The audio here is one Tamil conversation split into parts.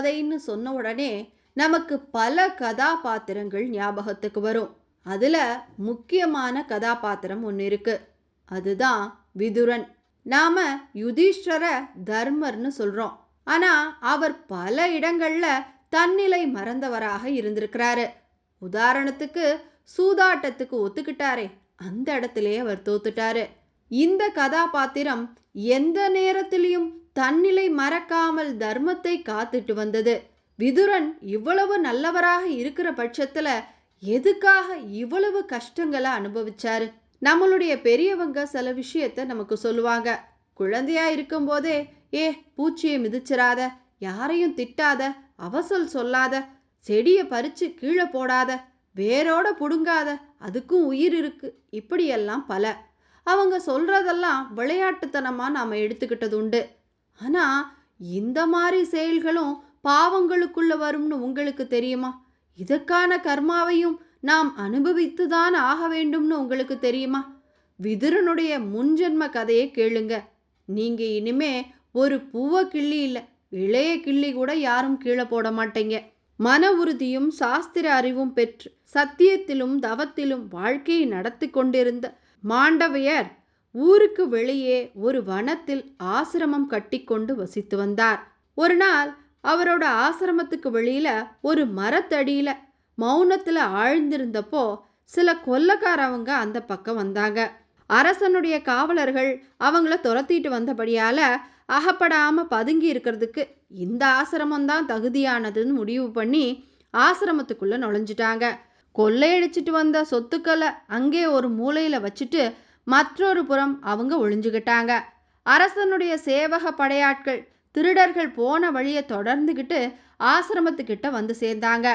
கதைன்னு சொன்ன உடனே நமக்கு பல கதாபாத்திரங்கள் ஞாபகத்துக்கு வரும். அதில் முக்கியமான கதாபாத்திரம் ஒன்று இருக்கு. அதுதான் விதுரன். நாம யுதிஷ்டர தர்மர்னு சொல்றோம். ஆனா அவர் பல இடங்கள்ல தன்னிலை மறந்தவராக இருந்திருக்கிறாரு. உதாரணத்துக்கு சூதாட்டத்துக்கு ஒத்துக்கிட்டாரே அந்த இடத்திலே அவர் தோத்துட்டாரு. இந்த கதாபாத்திரம் எந்த நேரத்திலையும் தன்னிலை மறக்காமல் தர்மத்தை காத்துட்டு வந்தது. விதுரன் இவ்வளவு நல்லவராக இருக்கிற பட்சத்துல எதுக்காக இவ்வளவு கஷ்டங்களை அனுபவிச்சாரு? நம்மளுடைய பெரியவங்க சில விஷயத்த நமக்கு சொல்லுவாங்க. குழந்தையா இருக்கும்போதே ஏ பூச்சியை மிதிச்சிடாத யாரையும் திட்டாத அவசல் சொல்லாத செடியை பறிச்சு கீழே போடாத வேரோட புடுங்காத அதுக்கும் உயிர் இருக்கு இப்படியெல்லாம் பல. அவங்க சொல்றதெல்லாம் விளையாட்டுத்தனமா நாம எடுத்துக்கிட்டது உண்டு. ஆனா இந்த மாதிரி செயல்களும் பாவங்களுக்குள்ள வரும்னு உங்களுக்கு தெரியுமா? இதற்கான கர்மாவையும் நாம் அனுபவித்துதான் ஆக வேண்டும்னு உங்களுக்கு தெரியுமா? விதுரனுடைய முன்ஜென்ம கதையை கேளுங்க. நீங்க இனிமே ஒரு பூவ கிள்ளி இல்ல இளைய கிள்ளி கூட யாரும் கீழே போட மாட்டீங்க. மன உறுதியும் சாஸ்திர அறிவும் பெற்று சத்தியத்திலும் தவத்திலும் வாழ்க்கையை நடத்தி கொண்டிருந்த மாண்டவையர் ஊருக்கு வெளியே ஒரு வனத்தில் ஆசிரமம் கட்டிக்கொண்டு வசித்து வந்தார். ஒரு நாள் அவரோட ஆசிரமத்துக்கு வெளியில ஒரு மரத்தடியில மௌனத்துல ஆழ்ந்திருந்தப்போ சில கொல்லக்காரவங்க அந்த பக்கம் வந்தாங்க. அரசனுடைய காவலர்கள் அவங்கள துரத்திட்டு வந்தபடியால அகப்படாம பதுங்கி இருக்கிறதுக்கு இந்த ஆசிரமம் தான் தகுதியானதுன்னு முடிவு பண்ணி ஆசிரமத்துக்குள்ள நுழைஞ்சிட்டாங்க. கொள்ளையடிச்சிட்டு வந்த சொத்துக்களை அங்கே ஒரு மூலையில வச்சுட்டு மற்றொரு புறம் அவங்க ஒளிஞ்சுக்கிட்டாங்க அரசனுடைய சேவக படையாட்கள் திருடர்கள் போன வழியை தொடர்ந்துகிட்டு ஆசிரமத்துக்கிட்ட வந்து சேர்ந்தாங்க.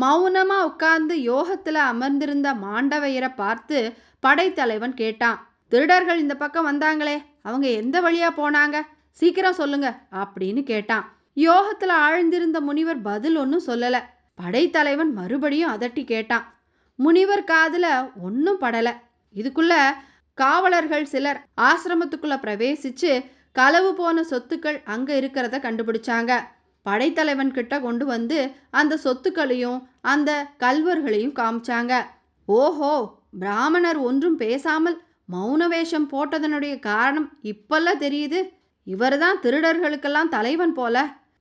மௌனமா உட்கார்ந்து யோகத்துல அமர்ந்திருந்த மாண்டவையரை பார்த்து படைத்தலைவன் கேட்டான் திருடர்கள் இந்த பக்கம் வந்தாங்களே அவங்க எந்த வழியா போனாங்க? சீக்கிரம் சொல்லுங்க அப்படின்னு கேட்டான். யோகத்துல ஆழ்ந்திருந்த முனிவர் பதில் ஒன்றும் சொல்லல. படைத்தலைவன் மறுபடியும் அதட்டி கேட்டான் முனிவர் காதுல ஒன்றும் படல இதுக்குள்ள காவலர்கள் சிலர் ஆசிரமத்துக்குள்ள பிரவேசிச்சு களவு போன சொத்துக்கள் அங்க இருக்கிறத கண்டுபிடிச்சாங்க. படைத்தலைவன் கிட்ட கொண்டு வந்து அந்த சொத்துக்களையும் அந்த கல்வர்களையும் காமிச்சாங்க. ஓஹோ பிராமணர் ஒன்றும் பேசாமல் மௌன வேஷம் போட்டதனுடைய காரணம் இப்பெல்லாம் தெரியுது. இவர்தான் திருடர்களுக்கெல்லாம் தலைவன் போல.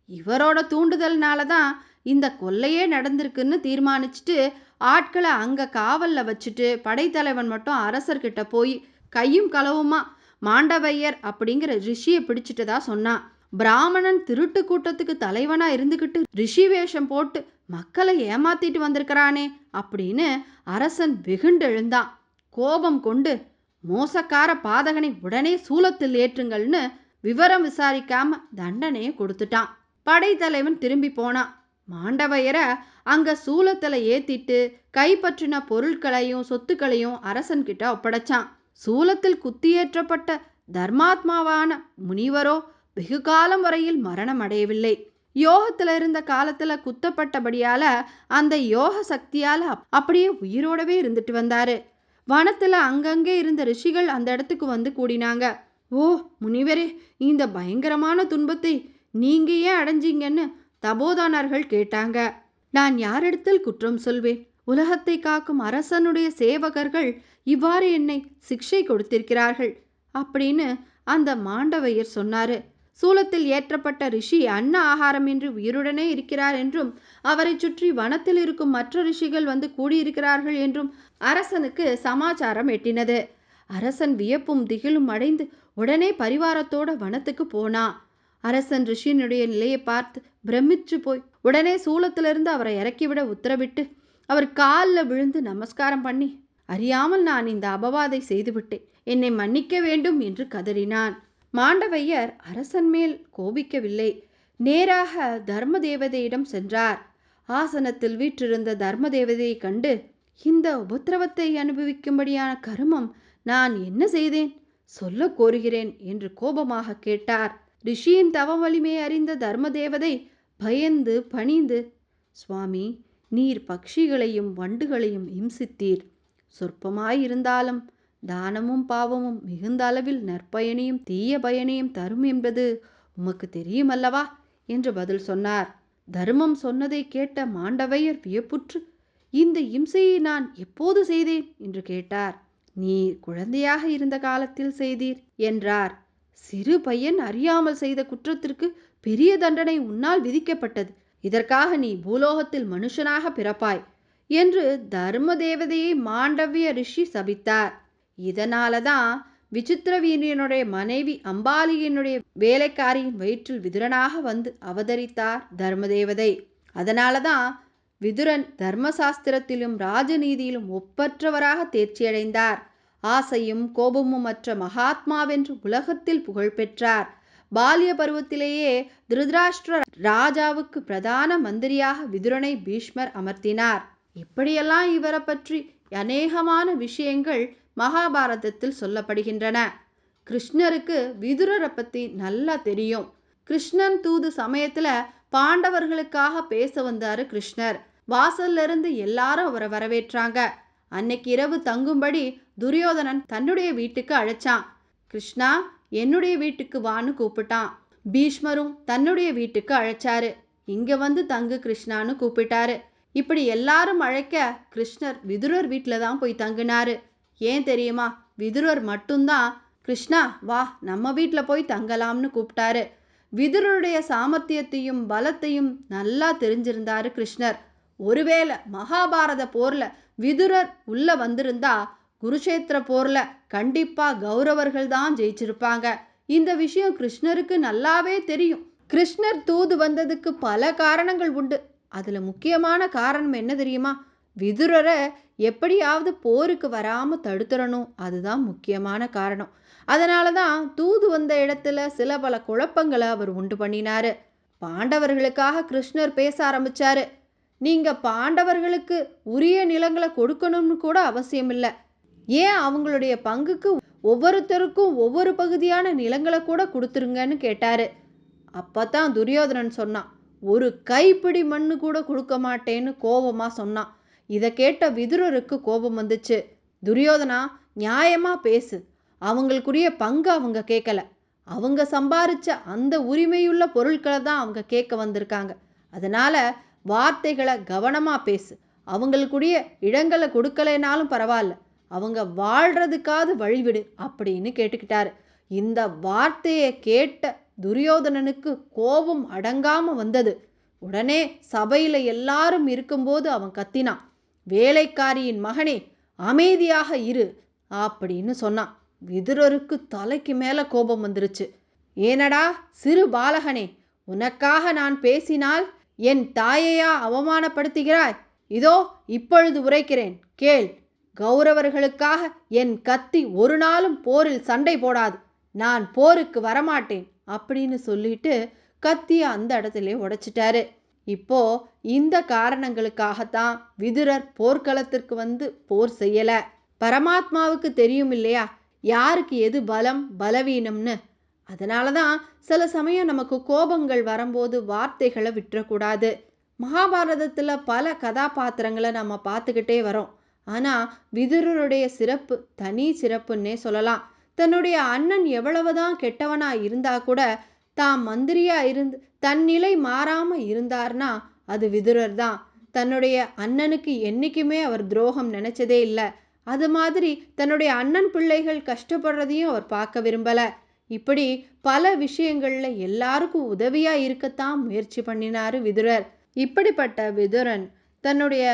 இவரோட தூண்டுதல்னால தான் இந்த கொல்லையே நடந்திருக்குன்னு தீர்மானிச்சுட்டு ஆட்களை அங்கே காவல்ல வச்சுட்டு படைத்தலைவன் மட்டும் அரசர்கிட்ட போய் கையும் களவுமா மாண்டவையர் அப்படிங்கிற ரிஷியை பிடிச்சிட்டதா சொன்னான் பிராமணன் திருட்டு கூட்டத்துக்கு தலைவனா இருந்துகிட்டு ரிஷி வேஷம் போட்டு மக்களை ஏமாத்திட்டு வந்திருக்கிறானே அப்படின்னு அரசன் வெகுண்டெழுந்தான். கோபம் கொண்டு மோசக்கார பாதகனை உடனே சூலத்தில் ஏற்றுங்கள்னு விவரம் விசாரிக்காம தண்டனையை கொடுத்துட்டான். படைத்தலைவன் திரும்பி போனான். மாண்டவையரை அங்க சூலத்துல ஏத்திட்டு கைப்பற்றின பொருட்களையும் சொத்துக்களையும் அரசன்கிட்ட ஒப்படைச்சான். சூலத்தில் குத்தியேற்றப்பட்ட தர்மாத்மாவான முனிவரோ வெகு காலம் வரையில் மரணம் அடையவில்லை யோகத்துல இருந்த காலத்துல குத்தப்பட்டபடியால அந்த யோக சக்தியால அப்படியே உயிரோடவே இருந்துட்டு வந்தாரு. வனத்துல அங்கங்கே இருந்த ரிஷிகள் அந்த இடத்துக்கு வந்து கூடினாங்க. ஓ முனிவரே இந்த பயங்கரமான துன்பத்தை நீங்க ஏன் அடைஞ்சீங்கன்னு தபோதானர்கள் கேட்டாங்க நான் யாரிடத்தில் குற்றம் சொல்வேன்? உலகத்தை காக்கும் அரசனுடைய சேவகர்கள் இவ்வாறு என்னை சிக்ஷை கொடுத்திருக்கிறார்கள். அப்படின்னு அந்த மாண்டவையர் சொன்னாரு. சூலத்தில் ஏற்றப்பட்ட ரிஷி அன்ன ஆகாரமின்றி உயிருடனே இருக்கிறார் என்றும் அவரைச் சுற்றி வனத்தில் இருக்கும் மற்ற ரிஷிகள் வந்து கூடியிருக்கிறார்கள் என்றும் அரசனுக்கு சமாச்சாரம் எட்டினது. அரசன் வியப்பும் திகிலும் அடைந்து உடனே பரிவாரத்தோட வனத்துக்கு போனா. அரசன் ரிஷியனுடைய நிலையை பார்த்து பிரமிச்சு போய் உடனே சூலத்திலிருந்து அவரை இறக்கிவிட உத்தரவிட்டு அவர் காலில் விழுந்து நமஸ்காரம் பண்ணி அறியாமல் நான் இந்த அபவாதை செய்துவிட்டேன். என்னை மன்னிக்க வேண்டும் என்று கதறினான். மாண்டவையர் அரசன் மேல் கோபிக்கவில்லை. நேராக தர்ம தேவதையிடம் சென்றார். ஆசனத்தில் வீற்றிருந்த தர்ம தேவதையை கண்டு இந்த உபத்திரவத்தை அனுபவிக்கும்படியான கருமம் நான் என்ன செய்தேன்? சொல்ல கோருகிறேன் என்று கோபமாக கேட்டார். ரிஷியின் தவ வலிமையை அறிந்த தர்ம தேவதை பயந்து பணிந்து சுவாமி நீர் பக்ஷிகளையும் வண்டுகளையும் இம்சித்தீர். சொற்பமாயிருந்தாலும் தானமும் பாவமும் மிகுந்த அளவில் நற்பயனையும் தீய பயனையும் தரும் என்பது உமக்கு தெரியுமல்லவா? என்று பதில் சொன்னார். தர்மம் சொன்னதை கேட்ட மாண்டவையர் வியப்புற்று இந்த இம்சையை நான் எப்போது செய்தேன்? என்று கேட்டார். நீர் குழந்தையாக இருந்த காலத்தில் செய்தீர் என்றார். சிறு பையன் அறியாமல் செய்த குற்றத்திற்கு பெரிய தண்டனை உன்னால் விதிக்கப்பட்டது. இதற்காக நீ பூலோகத்தில் மனுஷனாக பிறப்பாய் என்று தர்ம தேவதையை மாண்டவிய ரிஷி சபித்தார். இதனாலதான் விசித்திரவீரியனுடைய மனைவி அம்பாலியினுடைய வேலைக்காரியின் வயிற்றில் விதுரனாக வந்து அவதரித்தார் தர்மதேவதை. அதனாலதான் விதுரன் தர்மசாஸ்திரத்திலும் ராஜநீதியிலும் ஒப்பற்றவராக தேர்ச்சியடைந்தார். ஆசையும் கோபமும் அற்ற மகாத்மாவென்று உலகத்தில் புகழ் பெற்றார். பாலிய பருவத்திலேயே திருதராஷ்டிர ராஜாவுக்கு பிரதான மந்திரியாக விதுரனை பீஷ்மர் அமர்த்தினார். இப்படியெல்லாம் இவரை பற்றி அநேகமான விஷயங்கள் மகாபாரதத்தில் சொல்லப்படுகின்றன. கிருஷ்ணருக்கு விதுரரை பத்தி நல்லா தெரியும். கிருஷ்ணன் தூது சமயத்துல பாண்டவர்களுக்காக பேச வந்தாரு கிருஷ்ணர். வாசல்ல இருந்து எல்லாரும் அவரை வரவேற்றாங்க. அன்னைக்கு இரவு தங்கும்படி துரியோதனன் தன்னுடைய வீட்டுக்கு அழைச்சான். கிருஷ்ணா என்னுடைய வீட்டுக்கு வான்னு கூப்பிட்டான். பீஷ்மரும் தன்னுடைய வீட்டுக்கு அழைச்சாரு. இங்க வந்து தங்கு கிருஷ்ணான்னு கூப்பிட்டாரு. இப்படி எல்லாரும் அழைக்க கிருஷ்ணர் விதுரர் வீட்டில் தான் போய் தங்கினாரு. ஏன் தெரியுமா? விதுரர் மட்டும்தான் கிருஷ்ணா வா நம்ம வீட்டில் போய் தங்கலாம்னு கூப்பிட்டாரு. விதுரருடைய சாமர்த்தியத்தையும் பலத்தையும் நல்லா தெரிஞ்சிருந்தாரு கிருஷ்ணர். ஒருவேளை மகாபாரத போர்ல விதுரர் உள்ள வந்திருந்தா குருஷேத்திர போரில் கண்டிப்பாக கௌரவர்கள் தான் ஜெயிச்சிருப்பாங்க. இந்த விஷயம் கிருஷ்ணருக்கு நல்லாவே தெரியும். கிருஷ்ணர் தூது வந்ததுக்கு பல காரணங்கள் உண்டு. அதில் முக்கியமான காரணம் என்ன தெரியுமா? விதுரரை எப்படியாவது போருக்கு வராமல் தடுத்துடணும் அதுதான் முக்கியமான காரணம். அதனால தான் தூது வந்த இடத்துல சில பல குழப்பங்களை அவர் உண்டு பண்ணினாரு. பாண்டவர்களுக்காக கிருஷ்ணர் பேச ஆரம்பிச்சாரு. நீங்கள் பாண்டவர்களுக்கு உரிய நிலங்களை கொடுக்கணும்னு கூட அவசியம் இல்லை ஏன் அவங்களுடைய பங்குக்கு ஒவ்வொருத்தருக்கும் ஒவ்வொரு பகுதியான நிலங்களை கூட கொடுத்துருங்கன்னு கேட்டாரு. அப்பதான் துரியோதனன் சொன்னான் ஒரு கைப்பிடி மண்ணு கூட கொடுக்க மாட்டேன்னு கோபமா சொன்னான். இதை கேட்ட விதுரருக்கு கோபம் வந்துச்சு. துரியோதனா நியாயமா பேசு. அவங்களுக்குரிய பங்கு அவங்க கேட்கல அவங்க சம்பாரிச்ச அந்த உரிமையுள்ள பொருட்களை தான் அவங்க கேட்க வந்திருக்காங்க. அதனால வார்த்தைகளை கவனமா பேசு. அவங்களுக்குரிய இடங்களை கொடுக்கலைனாலும் பரவாயில்ல. அவங்க வாழ்றதுக்காவது வழிவிடு அப்படின்னு கேட்டுக்கிட்டாரு. இந்த வார்த்தையை கேட்ட துரியோதனனுக்கு கோபம் அடங்காம வந்தது. உடனே சபையில எல்லாரும் இருக்கும்போது அவன் கத்தினான். வேலைக்காரியின் மகனே அமைதியாக இரு அப்படின்னு சொன்னான். விதுரருக்கு தலைக்கு மேல கோபம் வந்துருச்சு. ஏனடா சிறு பாலகனே உனக்காக நான் பேசினால் என் தாயையா அவமானப்படுத்துகிறாய்? இதோ இப்பொழுது உரைக்கிறேன். கேள் கௌரவர்களுக்காக என் கத்தி ஒரு நாளும் போரில் சண்டை போடாது. நான் போருக்கு வரமாட்டேன் அப்படின்னு சொல்லிட்டு கத்தியை அந்த இடத்துல உடைச்சிட்டாரு. இப்போ இந்த காரணங்களுக்காகத்தான் விதுரர் போர்க்களத்திற்கு வந்து போர் செய்யல. பரமாத்மாவுக்கு தெரியும் இல்லையா? யாருக்கு எது பலம் பலவீனம்னு? அதனால தான் சில சமயம் நமக்கு கோபங்கள் வரும்போது வார்த்தைகளை விட்டுறக்கூடாது. மகாபாரதத்துல பல கதாபாத்திரங்களை நம்ம பார்த்துக்கிட்டே வரோம். ஆனா விதுரருடைய சிறப்பு தனி சிறப்புன்னே சொல்லலாம். தன்னுடைய அண்ணன் எவ்வளவுதான் கெட்டவனா இருந்தா கூட தாம் மந்திரியா இருந்து தன் நிலை மாறாம இருந்தார்னா அது விதுரர் தான் தன்னுடைய அண்ணனுக்கு என்னைக்குமே அவர் துரோகம் நினைச்சதே இல்லை. அது மாதிரி தன்னுடைய அண்ணன் பிள்ளைகள் கஷ்டப்படுறதையும் அவர் பார்க்க விரும்பல. இப்படி பல விஷயங்கள்ல எல்லாருக்கும் உதவியா இருக்கத்தான் முயற்சி பண்ணினாரு விதுரர். இப்படிப்பட்ட விதுரன் தன்னுடைய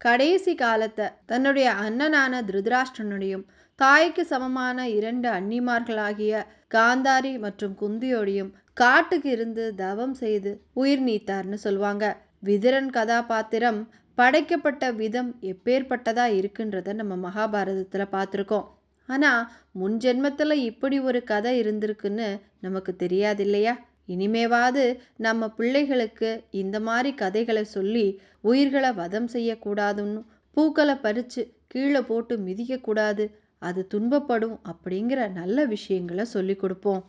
கடைசி காலத்தை தன்னுடைய அண்ணனான திருதராஷ்டிரனுடையும் தாய்க்கு சமமான இரண்டு அன்னிமார்களாகிய காந்தாரி மற்றும் குந்தியோடையும் காட்டுக்கு இருந்து தவம் செய்து உயிர் நீத்தார்னு சொல்லுவாங்க விதுரன் கதாபாத்திரம் படைக்கப்பட்ட விதம் எப்பேற்பட்டதா இருக்குன்றத நம்ம மகாபாரதத்தில் பார்த்துருக்கோம். ஆனால் முன் ஜென்மத்தில் இப்படி ஒரு கதை இருந்திருக்குன்னு நமக்கு தெரியாது இல்லையா இனிமேவாது நம்ம பிள்ளைகளுக்கு இந்த மாதிரி கதைகளை சொல்லி உயிர்களை வதம் செய்யக்கூடாதுன்னு பூக்களை பறித்து கீழே போட்டு மிதிக்கக்கூடாது. அது துன்பப்படும் அப்படிங்கிற நல்ல விஷயங்களை சொல்லி கொடுப்போம்.